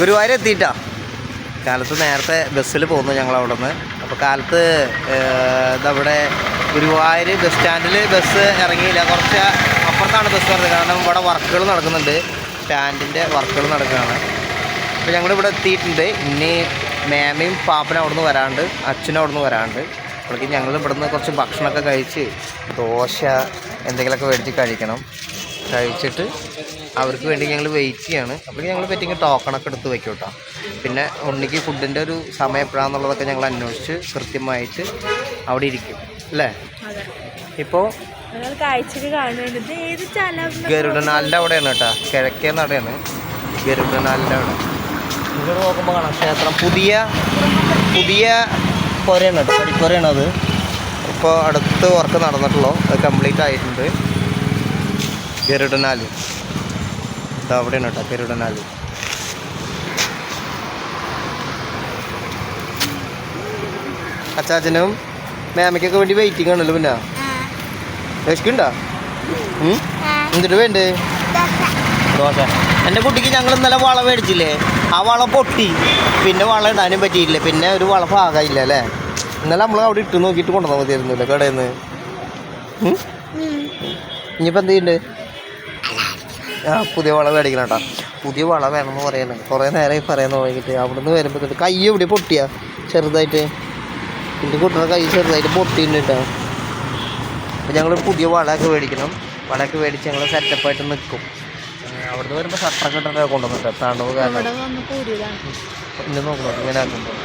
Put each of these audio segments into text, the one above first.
ഗുരുവായൂർ എത്തിയിട്ടാ കാലത്ത് നേരത്തെ ബസ്സിൽ പോകുന്നു ഞങ്ങൾ അവിടെ നിന്ന് അപ്പോൾ കാലത്ത് നമ്മുടെ ഗുരുവായൂർ ബസ് സ്റ്റാൻഡിൽ ബസ് ഇറങ്ങിയില്ല. കുറച്ച് അപ്പുറത്താണ് ബസ് വരുന്നത്. കാരണം ഇവിടെ വർക്കുകൾ നടക്കുന്നുണ്ട്. സ്റ്റാൻഡിന്റെ വർക്കുകൾ നടക്കുകയാണ്. അപ്പോൾ ഞങ്ങളിവിടെ എത്തിയിട്ടുണ്ട്. ഇനി മേമയും പാപ്പനും അവിടെ നിന്ന് വരാണ്ട്. അച്ഛനും അവിടെ നിന്ന് വരാണ്ട്. അപ്പോഴേക്കും ഞങ്ങൾ ഇവിടുന്ന് കുറച്ച് ഭക്ഷണമൊക്കെ കഴിച്ച് ദോശ എന്തെങ്കിലുമൊക്കെ മേടിച്ച് കഴിക്കണം. കഴിച്ചിട്ട് അവർക്ക് വേണ്ടി ഞങ്ങൾ വെയിറ്റ് ചെയ്യാണ്. അപ്പോൾ ഞങ്ങൾ പറ്റിയെങ്കിൽ ടോക്കണൊക്കെ എടുത്ത് വയ്ക്കും കേട്ടോ പിന്നെ ഉണ്ണിക്ക് ഫുഡിന്റെ ഒരു സമയം എപ്പോഴാണെന്നുള്ളതൊക്കെ ഞങ്ങൾ അന്വേഷിച്ച് കൃത്യമായിട്ട് അവിടെ ഇരിക്കും. അല്ലേ? ഇപ്പോൾ ഗരുഡനാലിന്റെ അവിടെയാണ് കേട്ടോ. കിഴക്കേ നടയാണ്. ഗരുഡനാലിന്റെ അവിടെ. ഇങ്ങോട്ട് നോക്കുമ്പോൾ കാണാം. ക്ഷേത്രം. പുതിയ പുതിയ പുരയാണ് കേട്ടോ. പടിപ്പുരയാണത്. ഇപ്പോൾ അടുത്ത് വർക്ക് നടന്നിട്ടുള്ളൂ. അത് കംപ്ലീറ്റ് ആയിട്ടുണ്ട്. ഗരുഡനാല്. ഇത് അവിടെയാണ് കേട്ടോ ഗരുഡനാല്. അച്ചാച്ചനും മാമയ്ക്കൊക്കെ വേണ്ടി വെയിറ്റിംഗ് ആണല്ലോ പിന്നെ. വിശക്കുണ്ടോ എന്നിട്ട് വേണ്ടേ? ദോശ. എന്റെ കുട്ടിക്ക് ഞങ്ങൾ ഇന്നലെ വള മേടിച്ചില്ലേ? ആ വള പൊട്ടി. പിന്നെ വള ഇടാനും പറ്റിയില്ല പിന്നെ ഒരു വള ഭാഗമില്ല അല്ലേ? ഇന്നലെ നമ്മൾ അവിടെ ഇട്ട് നോക്കിയിട്ട് കൊണ്ടുവന്നാൽ മതിയായിരുന്നില്ല കടയിൽ നിന്ന് ഇനിയിപ്പോൾ എന്ത് ചെയ്യുന്നുണ്ട് ആ പുതിയ വള മേടിക്കണം കേട്ടോ പുതിയ വള വേണമെന്ന് പറയുന്നത് കുറേ നേരമായി പറയാൻ തുടങ്ങിയിട്ട് അവിടെ നിന്ന് വരുമ്പോൾ കൈ എവിടെ പൊട്ടിയാ? ചെറുതായിട്ട്. എന്റെ കുട്ടിയുടെ കൈ ചെറുതായിട്ട് പൊട്ടിയിട്ടുണ്ട് അപ്പോൾ ഞങ്ങൾ പുതിയ വളയൊക്കെ മേടിക്കണം. വളയൊക്കെ മേടിച്ച് ഞങ്ങൾ സെറ്റപ്പായിട്ട് നിൽക്കും അവിടുന്ന് വരുമ്പോൾ ഷട്ടറൊക്കെ ഇട്ടിട്ട് കൊണ്ടുവന്നിട്ട് തണുവ് കാരണം? ഇന്ന് നോക്കണം ഇങ്ങനെ ആക്കുമ്പോൾ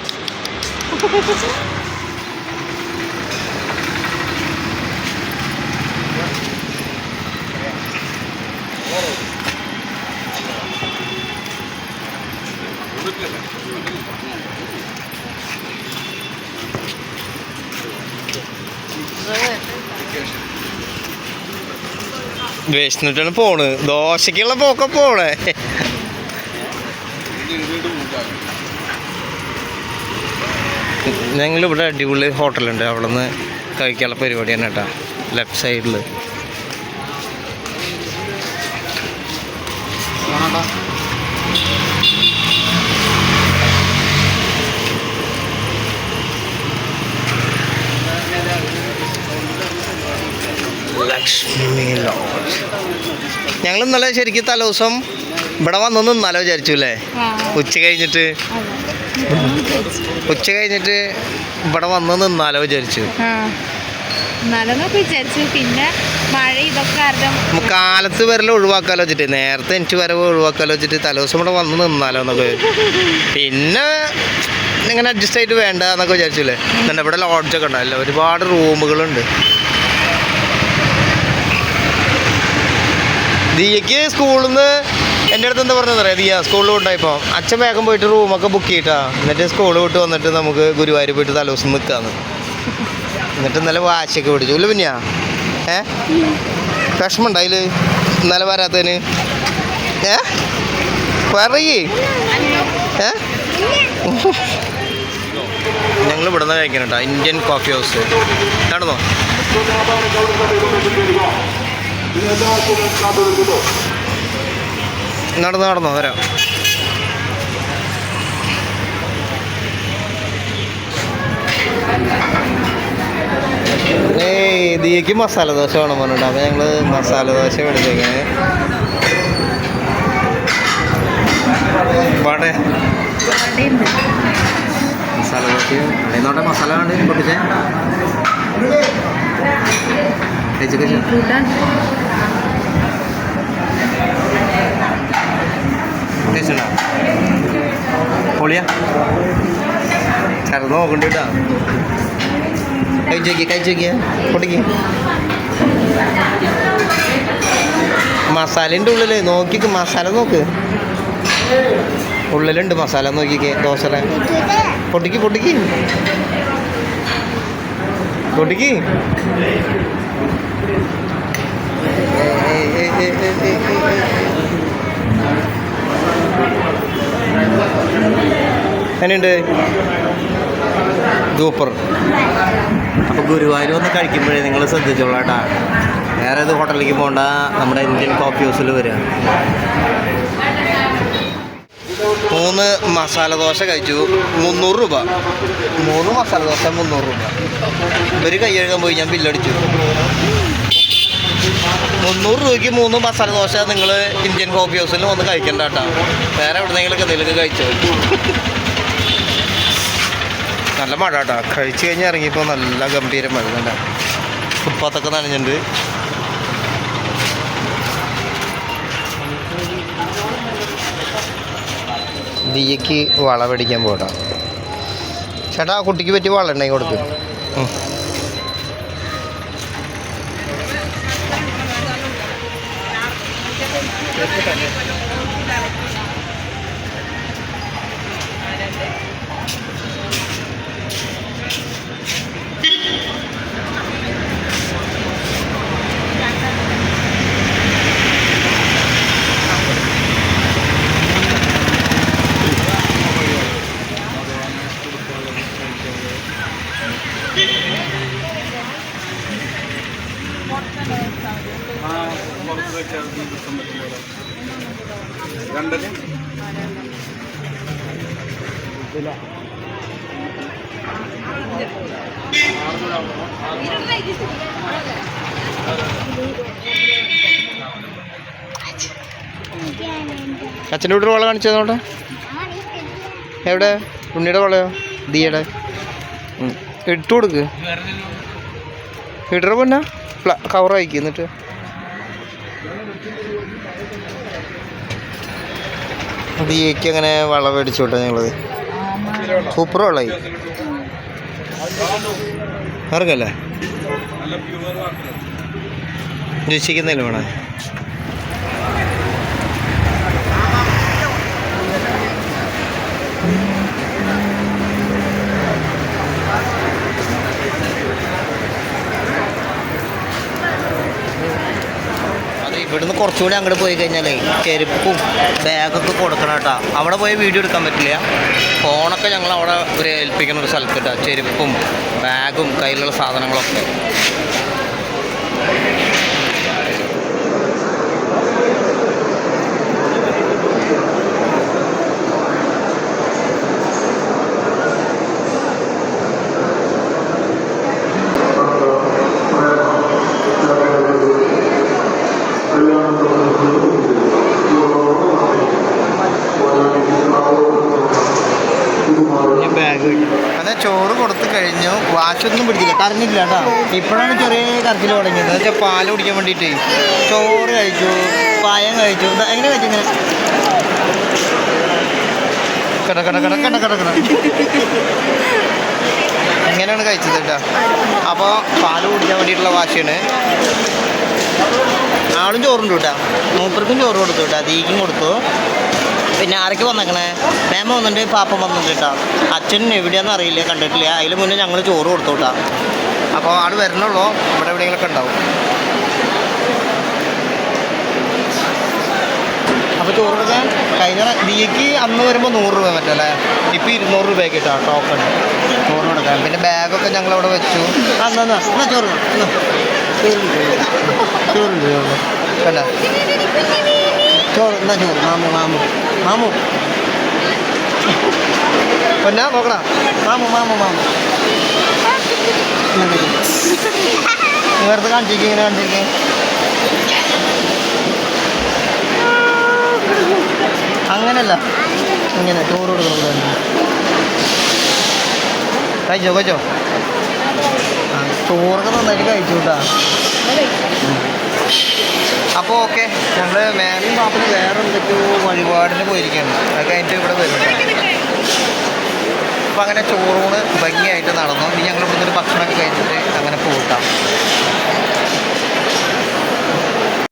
വിശന്നിട്ടാണ് പോണ്. ദോശക്കുള്ള പോക്ക പോണേ. ഞങ്ങളിവിടെ അടിപൊളി ഹോട്ടലുണ്ട്. അവിടെ നിന്ന് കഴിക്കാനുള്ള പരിപാടിയാണ് കേട്ടോ. ലെഫ്റ്റ് സൈഡിൽ ലക്ഷ്മി ലോഡ്ജ് ഞങ്ങൾ ഇന്നലെ ശരിക്കും തലേദിവസം ഇവിടെ വന്ന് നിന്നാലോ വിചാരിച്ചു അല്ലേ? ഉച്ച കഴിഞ്ഞിട്ട്. ഉച്ച കഴിഞ്ഞിട്ട് ഇവിടെ വന്ന് നിന്നാലോ വിചാരിച്ചു. വിചാരിച്ചു. പിന്നെ മഴ കാലത്ത് വരല ഒഴിവാക്കാലോ വെച്ചിട്ട്. നേരത്തെ എനിക്ക് വരവ് ഒഴിവാക്കാലോ വെച്ചിട്ട് തലേദിവസം ഇവിടെ വന്ന് നിന്നാലോ എന്നൊക്കെ. പിന്നെ ഇങ്ങനെ അഡ്ജസ്റ്റ് ആയിട്ട് വേണ്ട എന്നൊക്കെ വിചാരിച്ചില്ലേ? എന്നിട്ട് ഇവിടെ ലോഡ്ജൊക്കെ ഉണ്ടല്ലോ ഒരുപാട് റൂമുകളുണ്ട്. ദിയക്ക് സ്കൂളിൽ നിന്ന് എന്റെ അടുത്ത് എന്താ പറഞ്ഞത് അറിയാം? ദിയ സ്കൂളിൽ ഉണ്ടായിപ്പോൾ അച്ഛൻ വേഗം പോയിട്ട് റൂമൊക്കെ ബുക്ക് ചെയ്തിട്ടാ. എന്നിട്ട് സ്കൂളിൽ വിട്ട് വന്നിട്ട് നമുക്ക് ഗുരുവായൂർ പോയിട്ട് തലേദിവസം നിൽക്കാന്ന് എന്നിട്ട് ഇന്നലെ വാശിയൊക്കെ പിടിച്ചു. ഇല്ല പിന്നെയാ? ഏ? വിഷമമുണ്ടായിൽ ഇന്നലെ വരാത്തതിന്. ഏ? പറയേ. ഏ? ഞങ്ങൾ ഇവിടെ നിന്ന് കഴിക്കണം കേട്ടോ ഇന്ത്യൻ കോഫി ഹൗസ് കാണുന്നോ നടന്നു നടന്നോ? വരാം. ദിയക്ക് മസാല ദോശ വേണം പറഞ്ഞിട്ട്. അപ്പോൾ ഞങ്ങൾ മസാല ദോശ മേടിച്ചേക്കണേ. വട. മസാല ദോശയും മസാല കണ്ട് പൊട്ടിച്ചേ? പൊളിയാ. ചിലത് നോക്കണ്ട കഴിച്ചു നോക്കിയ കഴിച്ചു നോക്കിയ പൊട്ടിക്ക് മസാലന്റെ ഉള്ളിൽ നോക്കിക്ക് മസാല നോക്ക്. ഉള്ളിലുണ്ട് മസാല നോക്കിക്കേ ദോശയുടെ പൊട്ടിക്ക് പൊട്ടിക്ക്. പൊട്ടിക്ക്. എങ്ങനെയുണ്ട്? സൂപ്പർ. അപ്പോൾ ഗുരുവായൂർ വന്ന് കഴിക്കുമ്പോഴേ നിങ്ങൾ ശ്രദ്ധിച്ചോളാം കേട്ടോ. വേറെ ഏത് ഹോട്ടലിലേക്ക് പോകണ്ട നമ്മുടെ ഇന്ത്യൻ കോഫി ഹൗസിൽ വരിക. മൂന്ന് മസാല ദോശ കഴിച്ചു. മുന്നൂറ് രൂപ. മൂന്ന് മസാല ദോശ മുന്നൂറ് രൂപ. ഇവർ കൈ പോയി ഞാൻ ബില്ലടിച്ചു. മുന്നൂറ് രൂപയ്ക്ക് മൂന്ന് മസാല ദോശ നിങ്ങൾ ഇന്ത്യൻ കോഫി ഹൗസിൽ വന്ന് കഴിക്കണ്ട കേട്ടോ. വേറെ എവിടെന്നെങ്കിലൊക്കെ എന്തെങ്കിലുമൊക്കെ കഴിച്ചോ? നല്ല മഴ കേട്ടോ കഴിച്ചു കഴിഞ്ഞ് ഇറങ്ങിയപ്പോൾ നല്ല ഗംഭീര മഴ തന്നെ ഫുട്പാത്തൊക്കെ നനഞ്ഞിട്ടുണ്ട്. ദിയക്ക് വള പോട്ടോ പോകട്ടോ. ചേട്ടാ ആ കുട്ടിക്ക് പറ്റി വള ഉണ്ടെങ്കിൽ കൊടുക്കും. അച്ഛന്റെ വീട്ടിൽ വള കാണിച്ചു തന്നോട്ടെ എവിടെ? ഉണ്ണിയുടെ വളയോ? ദിയുടെ ഇട്ടു ഇട്ട് കൊടുക്ക്. ഇടറ പിന്നെ? കവർ അയക്കി എന്നിട്ട്. ദിയക്ക് അങ്ങനെ വള മേടിച്ചു വിട്ടെ ഞങ്ങളത് സൂപ്പർ വളമായി ഇറങ്ങല്ലേ രക്ഷിക്കുന്നില്ല വേണം അത് ഇവിടുന്ന് കുറച്ചുകൂടി അങ്ങോട്ട് പോയി കഴിഞ്ഞാലേ ചെരുപ്പും ബാഗൊക്കെ കൊടുക്കണം കേട്ടോ. അവിടെ പോയി വീഡിയോ എടുക്കാൻ പറ്റില്ല. ഫോണൊക്കെ ഞങ്ങൾ അവിടെ ഒരു ഏൽപ്പിക്കുന്ന ഒരു സ്ഥലത്ത് കേട്ടോ. ചെരുപ്പും ബാഗും കയ്യിലുള്ള സാധനങ്ങളൊക്കെ ബാഗ് അതെ ചോറ് കൊടുത്തു കഴിഞ്ഞു. വാശൊന്നും പിടിച്ചില്ല. കരഞ്ഞില്ല കേട്ടോ. ഇപ്പോഴാണ് ചെറിയ കരച്ചിൽ തുടങ്ങിയത്. എന്ന് വെച്ചാൽ പാൽ കുടിക്കാൻ വേണ്ടിയിട്ട്. ചോറ് കഴിച്ചു. പായം കഴിച്ചു. എങ്ങനെ കഴിച്ചു ഇങ്ങനെ? കട കട കട കട കട കട. ഇങ്ങനെയാണ് കഴിച്ചത് കേട്ടോ. അപ്പോൾ പാൽ കുടിക്കാൻ വേണ്ടിയിട്ടുള്ള വാശിയാണ്. ആളും ചോറുണ്ട് കേട്ടോ. മൂപ്പർക്കും ചോറ് കൊടുത്തു കേട്ടോ. തീക്കും കൊടുത്തു. പിന്നെ ആരൊക്കെ വന്നേക്കണേ? മേമ വന്നിട്ട് പാപ്പ വന്നിട്ട് കേട്ടോ അച്ഛൻ എവിടെയാണെന്ന് അറിയില്ല കണ്ടിട്ടില്ല. അതിന് മുന്നേ ഞങ്ങൾ ചോറ് കൊടുത്തു കേട്ടോ അപ്പോൾ ആട് വരണുള്ളൂ. ഇവിടെ എവിടെയെങ്കിലൊക്കെ ഉണ്ടാവും. അപ്പോൾ ചോറ് കൊടുക്കാൻ കഴിഞ്ഞ ദിയക്ക് അന്ന് വരുമ്പോൾ നൂറ് രൂപ പറ്റല്ലേ ഇപ്പോൾ ഇരുന്നൂറ് രൂപ കിട്ടാം ടോക്കൺ ചോറ് കൊടുക്കാൻ. പിന്നെ ബാഗൊക്കെ ഞങ്ങൾ അവിടെ വെച്ചു എന്നാ എന്നാ ചോറ്. ചോറുണ്ട് ചോറുണ്ട് ചോറ് എന്താ ചോറ് മാമു മാമു മാമു പൊന്നാ നോക്കടാ മാമു മാമു മാമു നേരത്തെ കാണിച്ചിരിക്കും ഇങ്ങനെ കണ്ടിരിക്കും അങ്ങനല്ല ഇങ്ങനെ ചോറ് കൊടുക്കുന്നത് കഴിച്ചോ കഴിച്ചോ ചോറൊക്കെ നന്നായിട്ട് കഴിച്ചു കേട്ടാ അപ്പോൾ ഓക്കെ. ഞങ്ങൾ മാമിയും പാപ്പനും വേറെ എന്തൊക്കെയോ വഴിപാടിന് പോയിരിക്കുകയാണ്. അത് കഴിഞ്ഞിട്ട് ഇവിടെ വരുന്നുണ്ട്. അപ്പോൾ അങ്ങനെ ചോറൂണ് ഭംഗിയായിട്ട് നടന്നു. ഇനി ഞങ്ങൾ ഇവിടുന്ന് ഒരു ഭക്ഷണമൊക്കെ കഴിഞ്ഞിട്ട് അങ്ങനെ പോട്ടാം